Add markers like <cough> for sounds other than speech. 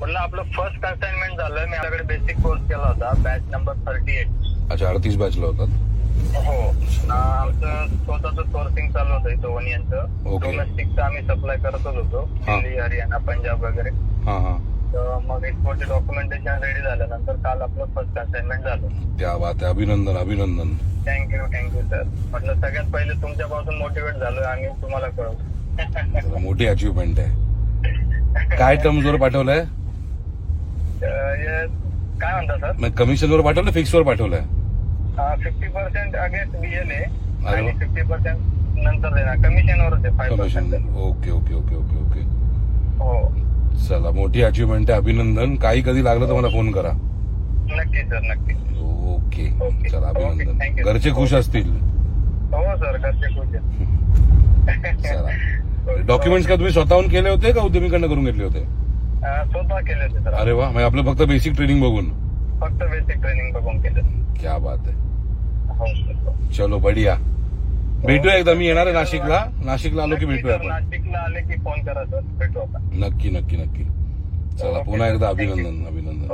म्हणलं आपलं first assignment झालं. मी आपल्याकडे बेसिक कोर्स केला होता. बॅच नंबर थर्टी एट अच्छा अडतीस बॅचला होतात? हो. अं, आमचं स्वतःच सोर्सिंग चालू होतं इथं वन यांचं Okay. डोमेस्टिकचं आम्ही सप्लाय करतच होतो. हा. दिल्ली हरियाणा पंजाब वगैरे. हा हा. तर मग एक्सपोर्टचे डॉक्युमेंटेशन रेडी झाल्यानंतर काल आपलं फर्स्ट असाइनमेंट झालं. त्या बात आहे. अभिनंदन अभिनंदन. थँक्यू थँक्यू सर म्हटलं सगळ्यात पहिले तुमच्यापासून मोटिवेट झालोय आम्ही तुम्हाला कळवतो. <laughs> मोठी अचिव्हमेंट आहे. काय टर्म्सवर पाठवलंय? हे काय म्हणता सर? कमिशनवर पाठवलं फिक्सवर पाठवलंय फिफ्टी पर्सेंट अगेन्स्ट बीएल आहे आणि. फिफ्टी पर्सेंट नंतर देणार. कमिशनवरच आहे five commission percent okay okay okay okay okay हो. चला मोठी अचिव्हमेंट आहे अभिनंदन. काही कधी लागलं तर मला फोन करा. नक्की सर नक्की. Okay okay. चला ओके, अभिनंदन. you. घरचे खुश असतील. हो सर घरचे खुश आहेत. <laughs> चला. <laughs> डॉक्युमेंट्स का तुम्ही स्वतःहून केले होते का उद्यमीकडनं करून घेतले होते? स्वतः केले होते सर. अरे वा म्हणजे आपलं फक्त बेसिक ट्रेनिंग बघून. फक्त बेसिक ट्रेनिंग बघून केलं. क्या बात आहे. हो सर. चलो बढिया. भेटूया एकदा मी येणार आहे नाशिकला. नाशिकला आलो की भेटूया सर, आपण. नाशिकला आले की फोन करा सर. भेटू आपण. नक्की नक्की नक्की. चला. पुन्हा एकदा. अभिनंदन अभिनंदन.